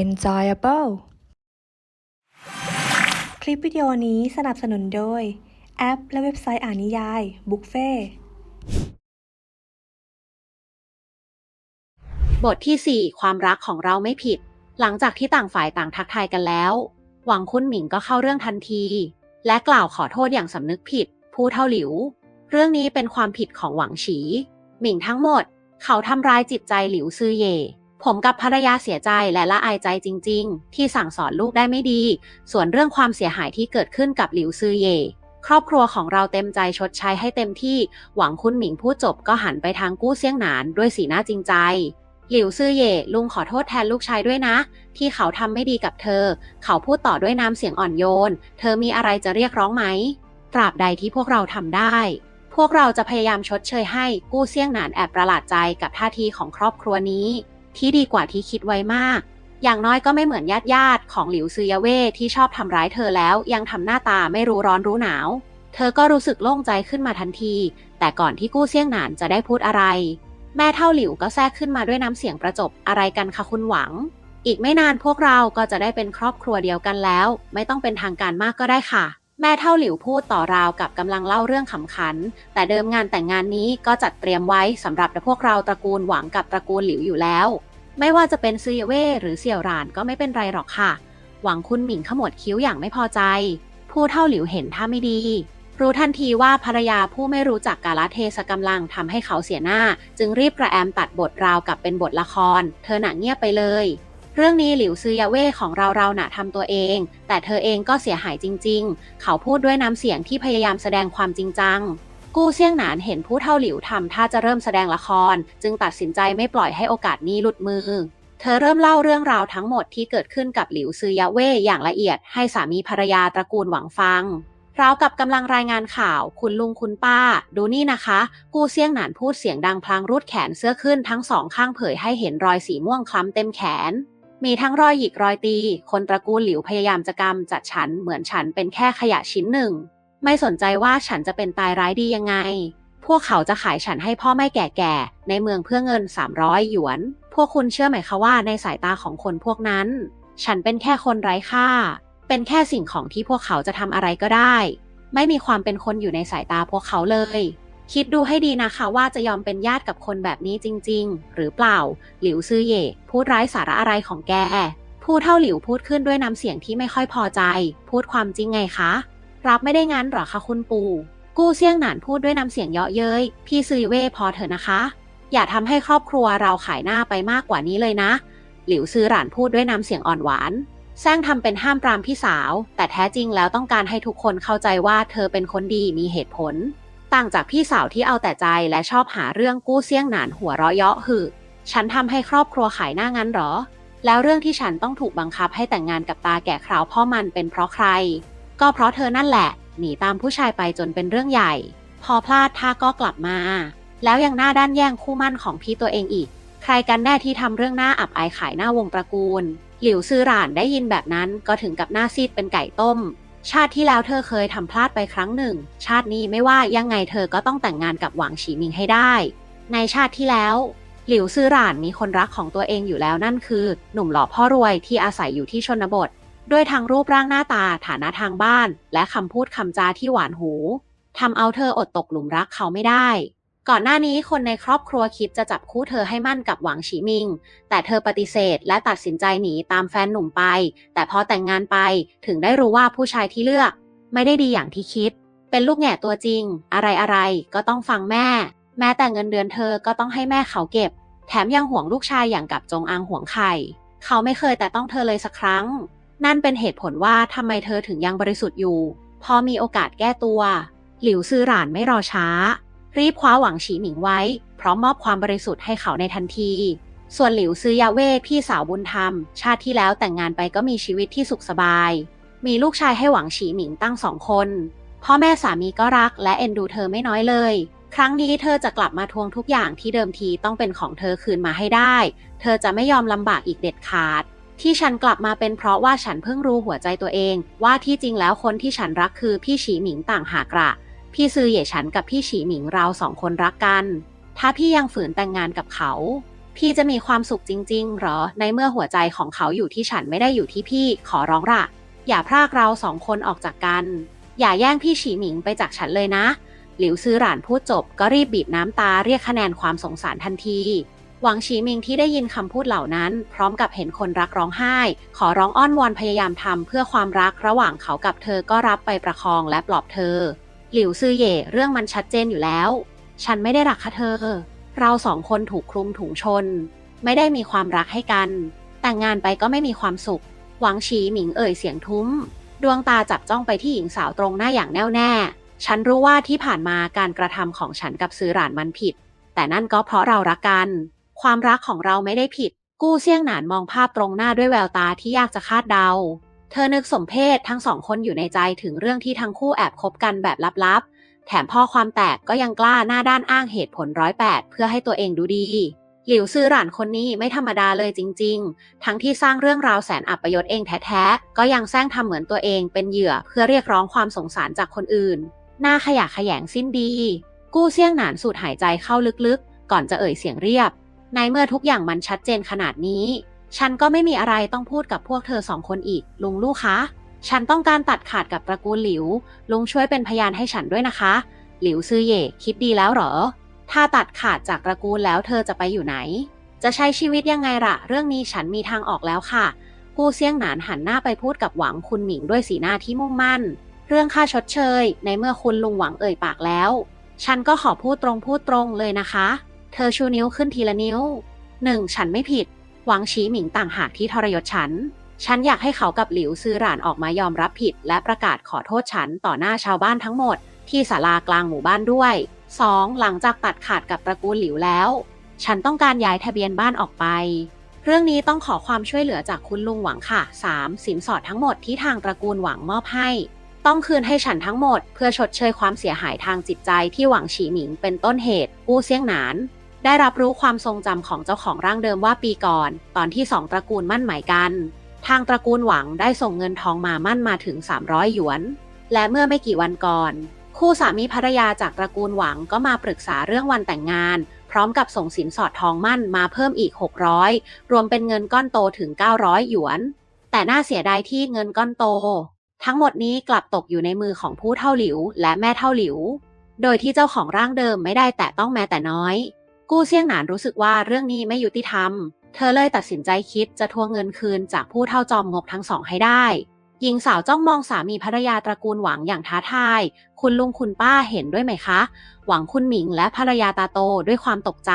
enjoyable คลิปวิดีโอนี้สนับสนุนโดย แอปและเว็บไซต์อ่านนิยาย บุฟเฟ่บทที่ 4 ความรักของเราไม่ผิด หลังจากที่ต่างฝ่ายต่างทักทายกันแล้ว หวังคุณหมิงก็เข้าเรื่องทันที และกล่าวขอโทษอย่างสำนึกผิด ผู้เท่าหลิว เรื่องนี้เป็นความผิดของหวังฉี หมิงทั้งหมด เขาทำร้ายจิตใจหลิวซือเย่ ผมกับภรรยาเสียใจและละอายใจจริง ๆ ที่สั่งสอนลูกได้ไม่ดี ส่วนเรื่องความเสียหายที่เกิดขึ้นกับหลิวซือเย่ครอบครัวของเราเต็มใจชดใช้ให้เต็มที่ หวังคุณหมิงพูดจบก็หันไปทางกู้เซี่ยงหนานด้วยสีหน้าจริงใจ หลิวซื่อเย่ลุงขอโทษแทนลูกชายด้วยนะ ที่เขาทำไม่ดีกับเธอ เขาพูดต่อด้วยน้ำเสียงอ่อนโยน เธอมีอะไรจะเรียกร้องไหม ตราบใดที่พวกเราทำได้ พวกเราจะพยายามชดเชยให้กู้เซี่ยงหนานแอบประหลาดใจกับท่าทีของครอบครัวนี้ ที่ดีกว่าที่คิดไว้มาก อย่างน้อยก็ไม่เหมือนญาติญาติของหลิวซือยเว่ที่ชอบทำร้ายเธอแล้วยังทำหน้าตาไม่รู้ร้อนรู้หนาว เธอก็รู้สึกโล่งใจขึ้นมาทันที แต่ก่อนที่กู้เซี่ยงหนานจะได้พูดอะไร แม่เท่าหลิวก็แทรกขึ้นมาด้วยน้ำเสียงประจบอะไรกันคะคุณหวัง อีกไม่นานพวกเราก็จะได้เป็นครอบครัวเดียวกันแล้ว ไม่ต้องเป็นทางการมากก็ได้ค่ะ แม่เท่าหลิวพูดต่อราวกับกำลังเล่าเรื่องขำขัน แต่เดิมงานแต่งงานนี้ก็จัดเตรียมไว้สำหรับพวกเราตระกูลหวังกับตระกูลหลิวอยู่แล้ว ไม่ว่าจะเป็นซือเว่หรือเสี่ยวหรานก็ไม่เป็นไรหรอกค่ะ หวังคุณหมิงขมวดคิ้วอย่างไม่พอใจ ผู้เท่าหลิวเห็นท่าไม่ดี รู้ทันทีว่าภรรยาผู้ไม่รู้จักกาลเทศกำลังทำให้เขาเสียหน้า จึงรีบกระแอมตัดบทราวกับเป็นบทละคร เธอหนักเงียบไปเลย เรื่องนี้หลิวซือยาเว่ของเราเราหนะทำตัวเอง แต่เธอเองก็เสียหายจริง ๆ เขาพูดด้วยน้ำเสียงที่พยายามแสดงความจริงจัง กู้เซี่ยงหนานเห็นผู้เท่าหลิวทำท่าจะเริ่มแสดงละคร จึงตัดสินใจไม่ปล่อยให้โอกาสนี้หลุดมือ เธอเริ่มเล่าเรื่องราวทั้งหมดที่เกิดขึ้นกับหลิวซือยาเว่อย่างละเอียด ให้สามีภรรยาตระกูลหวังฟังราวกับกำลังรายงานข่าว คุณลุงคุณป้า ดูนี่นะคะ กูเซี่ยงหนานพูดเสียงดังพลางรูดแขนเสื้อขึ้นทั้งสองข้างเผยให้เห็นรอยสีม่วงคล้ำเต็มแขน มีทั้งรอยหยิกรอยตี คนตระกูลหลิวพยายามจะกำจัดฉันเหมือนฉันเป็นแค่ขยะชิ้นหนึ่ง ไม่สนใจว่าฉันจะเป็นตายร้ายดียังไง พวกเขาจะขายฉันให้พ่อแม่แก่ๆ ในเมืองเพื่อเงิน 300 หยวน พวกคุณเชื่อไหมคะว่าในสายตาของคนพวกนั้น ฉันเป็นแค่คนไร้ค่า เป็นแค่สิ่งของที่พวกเขาจะทำอะไรก็ได้ ไม่มีความเป็นคนอยู่ในสายตาพวกเขาเลย คิดดูให้ดีนะคะว่าจะยอมเป็นญาติกับคนแบบนี้จริง ๆ หรือเปล่า หลิวซื่อเย่พูดร้ายสาระอะไรของแกผู้เท่าหลิวพูดขึ้นด้วยน้ำเสียงที่ไม่ค่อยพอใจ พูดความจริงไงคะ รับไม่ได้งั้นหรอคะคุณปู่ กู้เซี่ยงหนานพูดด้วยน้ำเสียงเยาะเย้ย พี่ซือเว่พอเถอะนะคะ อย่าทำให้ครอบครัวเราขายหน้าไปมากกว่านี้เลยนะ หลิวซือหลานพูดด้วยน้ำเสียงอ่อนหวานแซงทำเป็นห้ามปรามพี่สาว แต่แท้จริงแล้วต้องการให้ทุกคนเข้าใจว่าเธอเป็นคนดีมีเหตุผล ต่างจากพี่สาวที่เอาแต่ใจและชอบหาเรื่องกู้เซี่ยงหนานหัวเราะเยาะหึฉันทำให้ครอบครัวขายหน้างั้นหรอ แล้วเรื่องที่ฉันต้องถูกบังคับให้แต่งงานกับตาแก่คราวพ่อมันเป็นเพราะใคร ก็เพราะเธอนั่นแหละ หนีตามผู้ชายไปจนเป็นเรื่องใหญ่ พอพลาดท่าก็กลับมา แล้วยังหน้าด้านแย่งคู่มั่นของพี่ตัวเองอีก ใครกันแน่ที่ทำเรื่องหน้าอับอายขายหน้าวงตระกูล หลิวซือหลานได้ยินแบบนั้นก็ถึงกับหน้าซีดเป็นไก่ต้ม ชาติที่แล้วเธอเคยทำพลาดไปครั้งหนึ่ง ชาตินี้ไม่ว่ายังไงเธอก็ต้องแต่งงานกับหวังฉีมิงให้ได้ ในชาติที่แล้ว หลิวซื่อหลานมีคนรักของตัวเองอยู่แล้วนั่นคือ หนุ่มหล่อพ่อรวยที่อาศัยอยู่ที่ชนบท ด้วยทางรูปร่างหน้าตาฐานะทางบ้าน และคำพูดคำจาที่หวานหูทำเอาเธออดตกหลุมรักเขาไม่ได้ ก่อนหน้านี้คนในครอบครัวคิดจะจับคู่เธอให้มั่นกับหวังฉีมิง แต่เธอปฏิเสธและตัดสินใจหนีตามแฟนหนุ่มไป แต่พอแต่งงานไปถึงได้รู้ว่าผู้ชายที่เลือก ไม่ได้ดีอย่างที่คิด เป็นลูกแง่ตัวจริง อะไรอะไรๆก็ต้องฟังแม่ แม้แต่เงินเดือนเธอก็ต้องให้แม่เขาเก็บ แถมยังห่วงลูกชายอย่างกับจงอางห่วงไข่ เขาไม่เคยแต่ต้องเธอเลยสักครั้ง นั่นเป็นเหตุผลว่าทำไมเธอถึงยังบริสุทธิ์อยู่ พอมีโอกาสแก้ตัว หลิวซือหลานไม่รอช้า รีบคว้าหวังฉีหมิงไว้ พร้อมมอบความบริสุทธิ์ให้เขาในทันที ส่วนหลิวซือยาเว่พี่สาวบุญธรรม ชาติที่แล้วแต่งงานไปก็มีชีวิตที่สุขสบาย มีลูกชายให้หวังฉีหมิงตั้งสองคนพ่อแม่สามีก็รักและเอ็นดูเธอไม่น้อยเลย ครั้งนี้เธอจะกลับมาทวงทุกอย่างที่เดิมทีต้องเป็นของเธอคืนมาให้ได้ เธอจะไม่ยอมลำบากอีกเด็ดขาด ที่ฉันกลับมาเป็นเพราะว่าฉันเพิ่งรู้หัวใจตัวเอง ว่าที่จริงแล้วคนที่ฉันรักคือพี่ฉีหมิงต่างหากละ พี่ซือเหย่ฉันกับพี่ฉีหมิงเราสองคนรักกัน ถ้าพี่ยังฝืนแต่งงานกับเขา พี่จะมีความสุขจริง ๆ หรอ ในเมื่อหัวใจของเขาอยู่ที่ฉันไม่ได้อยู่ที่พี่ ขอร้องละอย่าพรากเราสองคนออกจากกัน อย่าแย่งพี่ฉีหมิงไปจากฉันเลยนะ หลิวซื้อหลานพูดจบก็รีบบีบน้ำตาเรียกคะแนนความสงสารทันทีหวังฉีหมิงที่ได้ยินคำพูดเหล่านั้น พร้อมกับเห็นคนรักร้องไห้ ขอร้องอ้อนวอนพยายามทำเพื่อความรักระหว่างเขากับเธอก็รับไปประคองและปลอบเธอ หลิวซือเย่เรื่องมันชัดเจนอยู่แล้ว ฉันไม่ได้รักค่ะเธอ เราสองคนถูกคลุมถุงชน ไม่ได้มีความรักให้กัน แต่งงานไปก็ไม่มีความสุข หวังฉีหมิงเอ่ยเสียงทุ้ม ดวงตาจับจ้องไปที่หญิงสาวตรงหน้าอย่างแน่วแน่ ฉันรู้ว่าที่ผ่านมาการกระทำของฉันกับซื้อหลานมันผิด แต่นั่นก็เพราะเรารักกัน ความรักของเราไม่ได้ผิด กู้เซี่ยงหนานมองภาพตรงหน้าด้วยแววตาที่ยากจะคาดเดา เธอนึกสมเพศทั้งสองคนอยู่ในใจถึงเรื่องที่ทั้งคู่แอบคบกันแบบลับๆ แถมพ่อความแตกก็ยังกล้าหน้าด้านอ้างเหตุผลร้อยแปดเพื่อให้ตัวเองดูดี หลิวซือหลานคนนี้ไม่ธรรมดาเลยจริง ๆ ทั้งที่สร้างเรื่องราวแสนอัปยศเองแท้ๆ ก็ยังแซงทำเหมือนตัวเองเป็นเหยื่อเพื่อเรียกร้องความสงสารจากคนอื่น หน้าขยะแขยงสิ้นดี กู้เซี่ยงหนานสูดหายใจเข้าลึกๆ ก่อนจะเอ่ยเสียงเรียบ ในเมื่อทุกอย่างมันชัดเจนขนาดนี้ ฉันก็ไม่มีอะไรต้องพูดกับพวกเธอสองคนอีก ลุงลูกคะ ฉันต้องการตัดขาดกับตระกูลหลิว ลุงช่วยเป็นพยานให้ฉันด้วยนะคะ หลิวซือเย่คิดดีแล้วเหรอ ถ้าตัดขาดจากตระกูลแล้วเธอจะไปอยู่ไหน จะใช้ชีวิตยังไงล่ะ เรื่องนี้ฉันมีทางออกแล้วค่ะกู้เซี่ยงหนานหันหน้าไปพูดกับหวังคุณหมิงด้วยสีหน้าที่มุ่งมั่น เรื่องค่าชดเชย ในเมื่อคุณลุงหวังเอ่ยปากแล้ว ฉันก็ขอพูดตรงพูดตรงเลยนะคะ เธอชูนิ้วขึ้นทีละนิ้วหนึ่งฉันไม่ผิด หวังชี้หมิงต่างหากที่ทรยศฉัน ฉันอยากให้เขากับหลิวซือหลานออกมายอมรับผิด และประกาศขอโทษฉันต่อหน้าชาวบ้านทั้งหมด ที่ศาลากลางหมู่บ้านด้วย 2. หลังจากตัดขาดกับตระกูลหลิวแล้ว ฉันต้องการย้ายทะเบียนบ้านออกไป เรื่องนี้ต้องขอความช่วยเหลือจากคุณลุงหวังค่ะ 3. สินสอดทั้งหมดที่ทางตระกูลหวังมอบให้ ต้องคืนให้ฉันทั้งหมด เพื่อชดเชยความเสียหายทางจิตใจที่หวังฉีหมิงเป็นต้นเหตุกู้เซี่ยงหนาน ได้รับรู้ความทรงจำของเจ้าของร่างเดิมว่าปีก่อน ตอนที่สองตระกูลมั่นหมายกัน ทางตระกูลหวังได้ส่งเงินทองมามั่นมาถึง 300 หยวน และเมื่อไม่กี่วันก่อน คู่สามีภรรยาจากตระกูลหวังก็มาปรึกษาเรื่องวันแต่งงาน พร้อมกับส่งสินสอดทองมั่นมาเพิ่มอีก 600 รวมเป็นเงินก้อนโตถึง 900 หยวน แต่น่าเสียดายที่เงินก้อนโต ทั้งหมดนี้กลับตกอยู่ในมือของผู้เท่าหลิว และแม่เท่าหลิว โดยที่เจ้าของร่างเดิมไม่ได้แตะต้องแม้แต่น้อย กู้เซี่ยงหนานรู้สึกว่าเรื่องนี้ไม่ยุติธรรม เธอเลยตัดสินใจคิดจะทวงเงินคืนจากผู้เท่าจอมงกทั้งสองให้ได้ หญิงสาวจ้องมองสามีภรรยาตระกูลหวังอย่างท้าทาย คุณลุงคุณป้าเห็นด้วยไหมคะ หวังคุณหมิงและภรรยาตาโตด้วยความตกใจ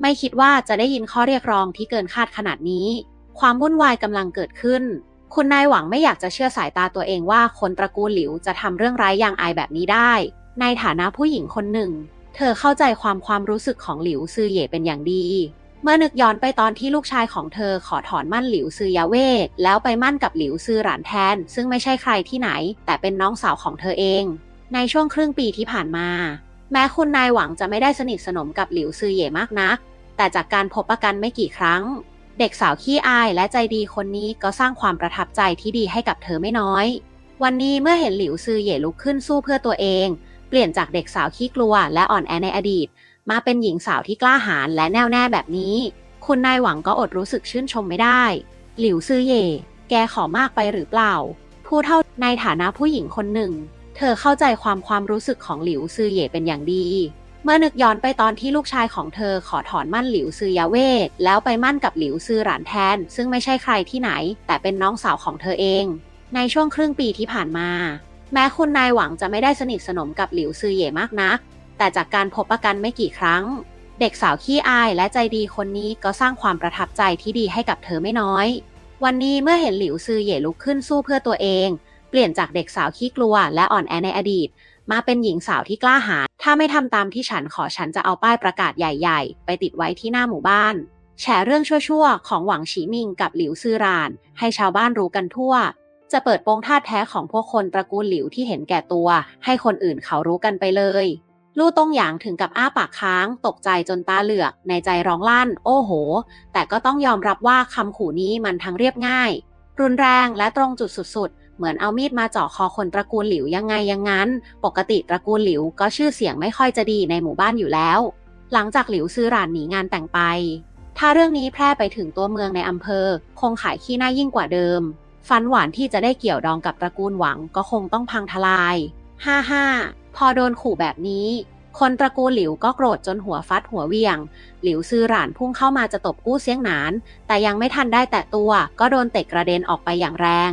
ไม่คิดว่าจะได้ยินข้อเรียกร้องที่เกินคาดขนาดนี้ ความวุ่นวายกำลังเกิดขึ้น คุณนายหวังไม่อยากจะเชื่อสายตาตัวเองว่าคนตระกูลหลิวจะทำเรื่องร้ายอย่างอายแบบนี้ได้ ในฐานะผู้หญิงคนหนึ่ง เธอเข้าใจความความรู้สึกของหลิวซือเย่เป็นอย่างดี เมื่อนึกย้อนไปตอนที่ลูกชายของเธอขอถอนมั่นหลิวซือยาเว่แล้วไปมั่นกับหลิวซือหลานแทน ซึ่งไม่ใช่ใครที่ไหน แต่เป็นน้องสาวของเธอเอง ในช่วงครึ่งปีที่ผ่านมา แม้คุณนายหวังจะไม่ได้สนิทสนมกับหลิวซือเย่มากนัก แต่จากการพบปะกันไม่กี่ครั้ง เด็กสาวขี้อายและใจดีคนนี้ก็สร้างความประทับใจที่ดีให้กับเธอไม่น้อย วันนี้เมื่อเห็นหลิวซือเย่ลุกขึ้นสู้เพื่อตัวเอง เปลี่ยนจากเด็กสาวขี้กลัวและอ่อนแอในอดีต มาเป็นหญิงสาวที่กล้าหาญและแน่วแน่แบบนี้ คุณนายหวังก็อดรู้สึกชื่นชมไม่ได้ หลิวซือเย่แกขอมากไปหรือเปล่า ผู้เท่าในฐานะผู้หญิงคนหนึ่ง เธอเข้าใจความความรู้สึกของหลิวซือเย่เป็นอย่างดี เมื่อนึกย้อนไปตอนที่ลูกชายของเธอขอถอนมั่นหลิวซือยาเว่แล้วไปมั่นกับหลิวซือหลานแทน ซึ่งไม่ใช่ใครที่ไหน แต่เป็นน้องสาวของเธอเอง ในช่วงครึ่งปีที่ผ่านมา แม้คุณนายหวังจะไม่ได้สนิทสนมกับหลิวซือเหย่มากนัก แต่จากการพบประกันไม่กี่ครั้ง เด็กสาวขี้อายและใจดีคนนี้ก็สร้างความประทับใจที่ดีให้กับเธอไม่น้อย วันนี้เมื่อเห็นหลิวซือเหย่ลุกขึ้นสู้เพื่อตัวเอง เปลี่ยนจากเด็กสาวขี้กลัวและอ่อนแอในอดีต มาเป็นหญิงสาวที่กล้าหาญ ถ้าไม่ทำตามที่ฉันขอฉันจะเอาป้ายประกาศใหญ่ๆ ไปติดไว้ที่หน้าหมู่บ้าน แฉเรื่องชั่วๆ ของหวังฉีมิงกับหลิวซือราน ให้ชาวบ้านรู้กันทั่ว จะเปิดโปงท่าแท้ของพวกคนตระกูลหลิวที่เห็นแก่ตัว ให้คนอื่นเขารู้กันไปเลย ลู่ต้งหยางถึงกับอ้าปากค้าง ตกใจจนตาเหลือก ในใจร้องลั่น โอ้โห แต่ก็ต้องยอมรับว่าคำขู่นี้มันทั้งเรียบง่าย รุนแรงและตรงจุดสุดๆ เหมือนเอามีดมาเจาะคอคนตระกูลหลิวยังไงยังงั้น ปกติตระกูลหลิวก็ชื่อเสียงไม่ค่อยจะดีในหมู่บ้านอยู่แล้ว หลังจากหลิวซื้อรานหนีงานแต่งไป ถ้าเรื่องนี้แพร่ไปถึงตัวเมืองในอำเภอ คงขายขี้หน้ายิ่งกว่าเดิม ฟันหวานที่จะได้เกี่ยวดองกับตระกูลหวังก็คงต้องพังทลาย ห้าห้า พอโดนขู่แบบนี้ คนตระกูลหลิวก็โกรธจนหัวฟัดหัวเวียง หลิวซือหลานพุ่งเข้ามาจะตบกู้เสียงหนาน แต่ยังไม่ทันได้แตะตัว ก็โดนเตะกระเด็นออกไปอย่างแรง